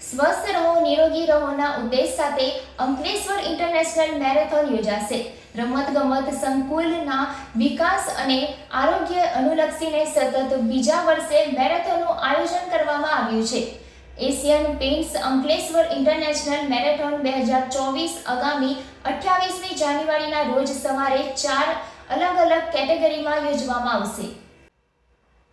સ્વસ્થ રહો, નિરોગી રહોના ઉદ્દેશ સાથે અંકલેશ્વર ઇન્ટરનેશનલ મેરેથોન યોજાશે. રમતગમત સંકુલના વિકાસ અને આરોગ્ય અનુલક્ષીને સતત બીજા વર્ષે મેરેથોનનું આયોજન કરવામાં આવ્યું છે. Asian paints Ankleshwar international marathon બે હજાર ચોવીસ આગામી અઠ્યાવીસમી જાન્યુઆરીના રોજ સવારે ચાર અલગ અલગ કેટેગરીમાં યોજવામાં આવશે.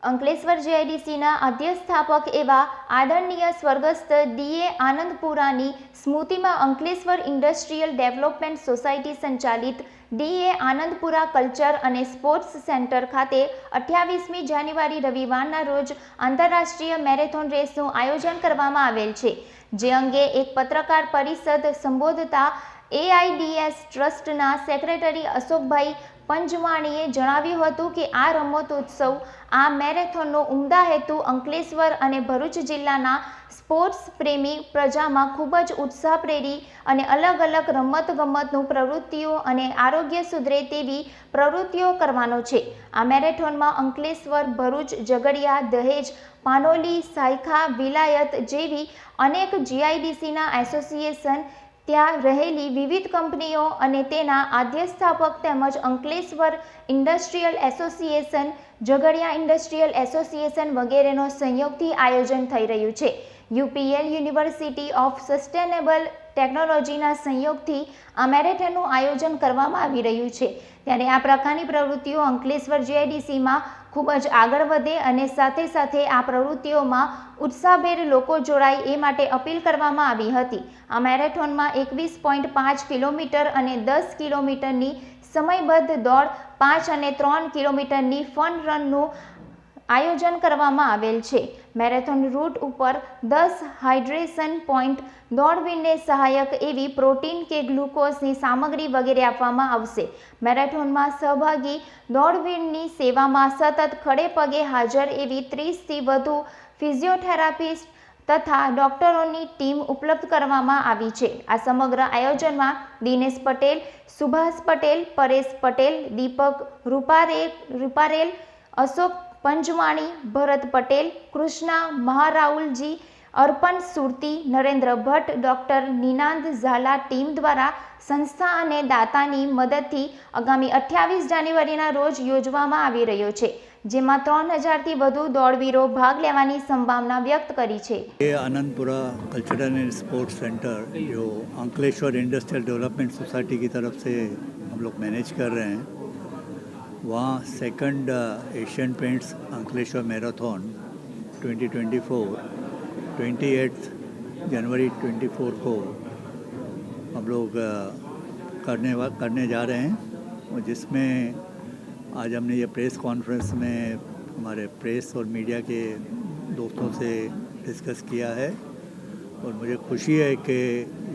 અંકલેશ્વર જેઆઈડીસીના અધ્યસ્થાપક એવા આદરણીય સ્વર્ગસ્થ ડીએ આનંદપુરાની સ્મૃતિમાં અંકલેશ્વર ઇન્ડસ્ટ્રીયલ ડેવલપમેન્ટ સોસાયટી સંચાલિત ડીએ આનંદપુરા કલ્ચર અને સ્પોર્ટ્સ સેન્ટર ખાતે અઠ્યાવીસમી જાન્યુઆરી રવિવારના રોજ આંતરરાષ્ટ્રીય મેરેથોન રેસનું આયોજન કરવામાં આવેલ છે, જે અંગે એક પત્રકાર પરિષદ સંબોધતા એઆઈડીએસ ટ્રસ્ટના સેક્રેટરી અશોકભાઈ પંજવાણીએ જણાવ્યું હતું કે આ રમતોત્સવ, આ મેરેથોનનો ઉમદા હેતુ અંકલેશ્વર અને ભરૂચ જિલ્લાના સ્પોર્ટ્સ પ્રેમી પ્રજામાં ખૂબ જ ઉત્સાહ પ્રેરી અને અલગ અલગ રમતગમતનું પ્રવૃત્તિઓ અને આરોગ્ય સુધરે તેવી પ્રવૃત્તિઓ કરવાનો છે. આ મેરેથોનમાં અંકલેશ્વર, ભરૂચ, ઝઘડિયા, દહેજ, પાનોલી, સાયખા, વિલાયત જેવી અનેક જીઆઈડીસીના એસોસિએશન ત્યાં રહેલી વિવિધ કંપનીઓ અને તેના આદ્યસ્થાપક તેમજ Ankleshwar industrial association, Jhagadia industrial association વગેરેનો સંયોગથી આયોજન થઈ રહ્યું છે. યુપીએલ યુનિવર્સિટી ઓફ સસ્ટેનેબલ ટેકનોલોજીના સંયોગથી આ મેરેથોનનું આયોજન કરવામાં આવી રહ્યું છે. ત્યારે આ પ્રકારની પ્રવૃત્તિઓ અંકલેશ્વર જીઆઈડીસીમાં ખૂબ જ આગળ વધે અને સાથે સાથે આ પ્રવૃત્તિઓમાં ઉત્સાહભેર લોકો જોડાય એ માટે અપીલ કરવામાં આવી હતી. આ મેરેથોનમાં એકવીસ પોઈન્ટ પાંચ કિલોમીટર અને દસ કિલોમીટરની સમયબદ્ધ દોડ, પાંચ અને ત્રણ કિલોમીટરની ફન રનનું આયોજન કરવામાં આવેલ છે. મેરેથોન રૂટ ઉપર દસ હાઇડ્રેશન પોઈન્ટ દોડવીને સહાયક એવી પ્રોટીન કે ગ્લુકોઝની સામગ્રી વગેરે આપવામાં આવશે. મેરેથોનમાં સહભાગી દોડવીરની સેવામાં સતત ખડે પગે હાજર એવી ત્રીસથી વધુ ફિઝિયોથેરાપિસ્ટ તથા ડોક્ટરોની ટીમ ઉપલબ્ધ કરવામાં આવી છે. આ સમગ્ર આયોજનમાં દિનેશ પટેલ, સુભાષ પટેલ, પરેશ પટેલ, દીપક રૂપારેલ રૂપારેલ, અશોક પંજવાણી ભરત પટેલ કૃષ્ણા મહારાઉલજી અર્પણ સુરતી નરેન્દ્ર ભટ્ટ ડૉક્ટર નિનાંદ ઝાલા ટીમ દ્વારા સંસ્થા અને દાતાની મદદથી આગામી અઠ્યાવીસ જાન્યુઆરીના રોજ યોજવામાં આવી રહ્યો છે જેમાં ત્રણ હજારથી વધુ દોડવીરો ભાગ લેવાની સંભાવના વ્યક્ત કરી છે ये Anandpura cultural and sports centre जो अंकलेश्वर इंडस्ट्रियल डेवलपमेंट सोसाइटी की तरफ से हम लोग मैनेज कर रहे हैं वहाँ second Asian paints Ankleshwar marathon 2024 28 जनवरी 24 को हम लोग करने वा- करने जा रहे हैं और जिसमें आज हमने ये प्रेस कॉन्फ्रेंस में हमारे प्रेस और मीडिया के दोस्तों से डिस्कस किया है और मुझे खुशी है कि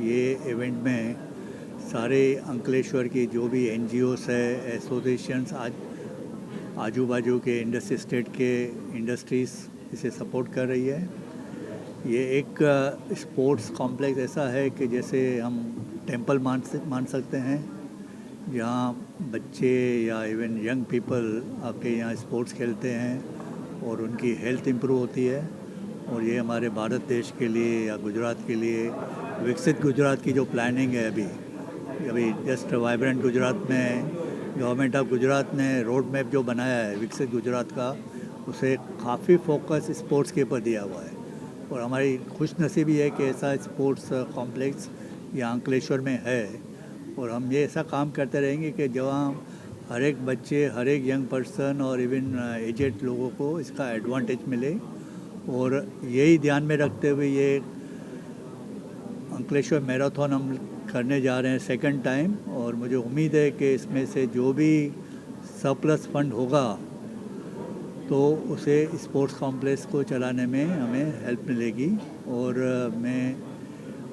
ये इवेंट में सारे अंकलेश्वर की जो भी एन है, एसोसिएशंस, आज आजू बाजू के इंडस्ट्री, स्टेट के इंडस्ट्रीज़ इसे सपोर्ट कर रही है। ये एक स्पोर्ट्स कॉम्प्लेक्स ऐसा है कि जैसे हम टेंपल मान मान सकते हैं, जहाँ बच्चे या इवन यंग पीपल आके यहाँ स्पोर्ट्स खेलते हैं और उनकी हेल्थ इम्प्रूव होती है। और ये हमारे भारत देश के लिए या गुजरात के लिए, विकसित गुजरात की जो प्लानिंग है अभी अभी जस्ट वाइब्रेंट गुजरात में गवर्नमेंट ऑफ़ गुजरात ने रोड मैप जो बनाया है, विकसित गुजरात का, उसे काफ़ी फोकस स्पोर्ट्स के ऊपर दिया हुआ है। और हमारी खुश नसीबी है कि ऐसा स्पोर्ट्स कॉम्प्लेक्स यहाँ अंकलेश्वर में है। और हम ये ऐसा काम करते रहेंगे कि जहाँ हर एक बच्चे, हर एक यंग पर्सन और इवन एजेड लोगों को इसका एडवांटेज मिले। और यही ध्यान में रखते हुए ये अंकलेश्वर मैराथन हम करने जा रहे हैं सेकंड टाइम और मुझे उम्मीद है कि इसमें से जो भी सरप्लस फंड होगा तो उसे स्पोर्ट्स कॉम्प्लेक्स को चलाने में हमें हेल्प मिलेगी। और मैं,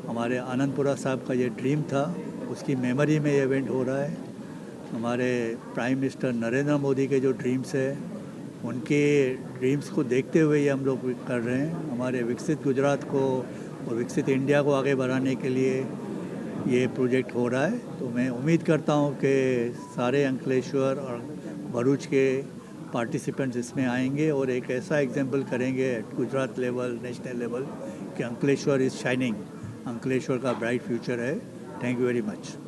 हमारे आनंदपुरा साहब का ये ड्रीम था, उसकी मेमोरी में ये इवेंट हो रहा है। हमारे प्राइम मिनिस्टर नरेंद्र मोदी के जो ड्रीम्स है, उनके ड्रीम्स को देखते हुए ये हम लोग कर रहे हैं। हमारे विकसित गुजरात को और विकसित इंडिया को आगे बढ़ाने के लिए ये प्रोजेक्ट हो रहा है। तो मैं उम्मीद करता हूँ कि सारे अंकलेश्वर और भरूच के पार्टिसिपेंट्स इसमें आएँगे और एक ऐसा एग्ज़ाम्पल करेंगे at Gujarat level national level कि अंकलेश्वर इज़ शाइनिंग अंकलेश्वर का ब्राइट फ्यूचर है। Thank you very much